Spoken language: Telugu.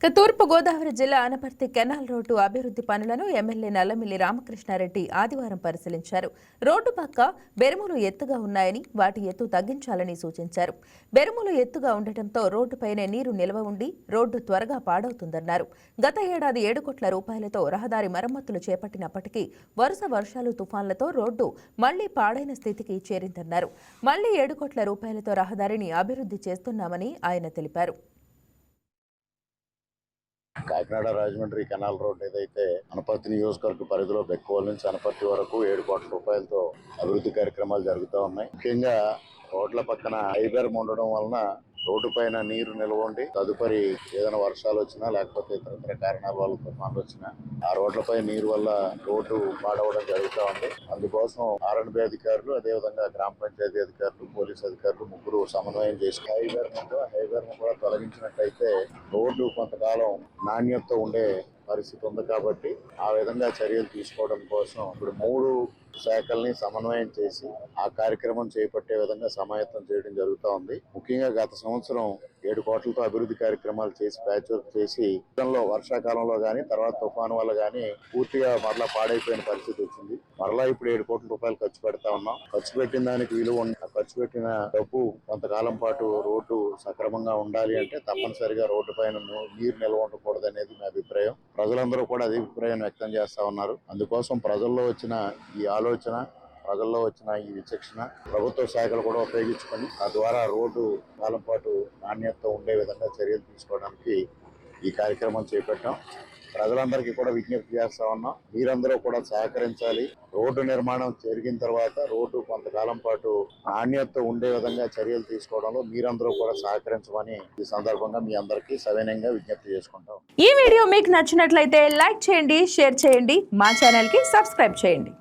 ఇక జిల్లా అనపర్తి కెనాల్ రోడ్డు అభివృద్ధి పనులను ఎమ్మెల్యే నల్లమిల్లి రామకృష్ణారెడ్డి ఆదివారం పరిశీలించారు. రోడ్డు పక్క బెరుములు ఎత్తుగా ఉన్నాయని వాటి ఎత్తు తగ్గించాలని సూచించారు. బెరుములు ఎత్తుగా ఉండటంతో రోడ్డుపైనే నీరు నిల్వ ఉండి రోడ్డు త్వరగా పాడవుతుందన్నారు. గత ఏడాది ఏడు కోట్ల రూపాయలతో రహదారి మరమ్మతులు చేపట్టినప్పటికీ వరుస వర్షాలు తుఫాన్లతో రోడ్డు మళ్ళీ పాడైన స్థితికి చేరిందన్నారు. మళ్ళీ ఏడు కోట్ల రూపాయలతో రహదారిని అభివృద్ధి చేస్తున్నామని ఆయన తెలిపారు. కాకినాడ రాజమండ్రి కెనాల్ రోడ్ ఏదైతే అనపర్తి నియోజకవర్గ పరిధిలో బెక్కువల నుంచి అనపర్తి వరకు ఏడు కోట్ల రూపాయలతో అభివృద్ధి కార్యక్రమాలు జరుగుతూ ఉన్నాయి. ముఖ్యంగా రోడ్ల పక్కన ఐబెర్ ఉండడం వలన రోడ్డు పైన నీరు నిల్వ ఉండి తదుపరి ఏదైనా వర్షాలు వచ్చినా లేకపోతే ఇతర కారణాల వల్ల తుఫాన్లు వచ్చినా ఆ రోడ్లపై నీరు వల్ల రోడ్డు పాడవడం జరుగుతూ ఉంది. అందుకోసం ఆర్ఎండ్బి అధికారులు అదేవిధంగా గ్రామ పంచాయతీ అధికారులు పోలీస్ అధికారులు ముగ్గురు సమన్వయం చేసి హైబర్ హైవేర్ను కూడా తొలగించినట్లయితే రోడ్డు కొంతకాలం నాణ్యత ఉండే పరిస్థితి ఉంది కాబట్టి ఆ విధంగా చర్యలు తీసుకోవడం కోసం ఇప్పుడు మూడు శాఖల్ని సమన్వయం చేసి ఆ కార్యక్రమం చేపట్టే విధంగా సమాయత్తం చేయడం జరుగుతూ ఉంది. ముఖ్యంగా గత సంవత్సరం ఏడు కోట్లతో అభివృద్ధి కార్యక్రమాలు చేసి ప్యాచ్ వర్క్ చేసి వర్షాకాలంలో కానీ తర్వాత తుఫాను వల్ల కానీ పూర్తిగా మరలా పాడైపోయిన పరిస్థితి వచ్చింది. మరలా ఇప్పుడు ఏడు కోట్ల రూపాయలు ఖర్చు పెడతా ఉన్నాం. ఖర్చు పెట్టిన దానికి విలువ ఖర్చు పెట్టిన డబ్బు కొంతకాలం పాటు రోడ్డు సక్రమంగా ఉండాలి అంటే తప్పనిసరిగా రోడ్డు పైన నీరు నిల్వ ఉండకూడదు అనేది మీ అభిప్రాయం. ప్రజలందరూ కూడా అదే అభిప్రాయం వ్యక్తం చేస్తా ఉన్నారు. అందుకోసం ప్రజల్లో వచ్చిన ఈ ఆలోచన ప్రజల్లో వచ్చిన ఈ విచక్షణ ప్రభుత్వ శాఖలు కూడా ఉపయోగించుకొని ఆ ద్వారా రోడ్డు కాలం పాటు నాణ్యతతో ఉండే విధంగా చర్యలు తీసుకోవడానికి ఈ కార్యక్రమం చేపట్టాం. ప్రజలందరికీ కూడా విజ్ఞప్తి చేస్తా ఉన్నాం మీరందరూ కూడా సహకరించాలి. రోడ్డు నిర్మాణం జరిగిన తర్వాత రోడ్డు కొంతకాలం పాటు నాణ్యత ఉండే విధంగా చర్యలు తీసుకోవడంలో మీరందరూ కూడా సహకరించమని ఈ సందర్భంగా మీ అందరికీ సవినయంగా విజ్ఞప్తి చేసుకుంటాం. ఈ వీడియో మీకు నచ్చినట్లయితే లైక్ చేయండి షేర్ చేయండి మా ఛానల్కి సబ్స్క్రైబ్ చేయండి.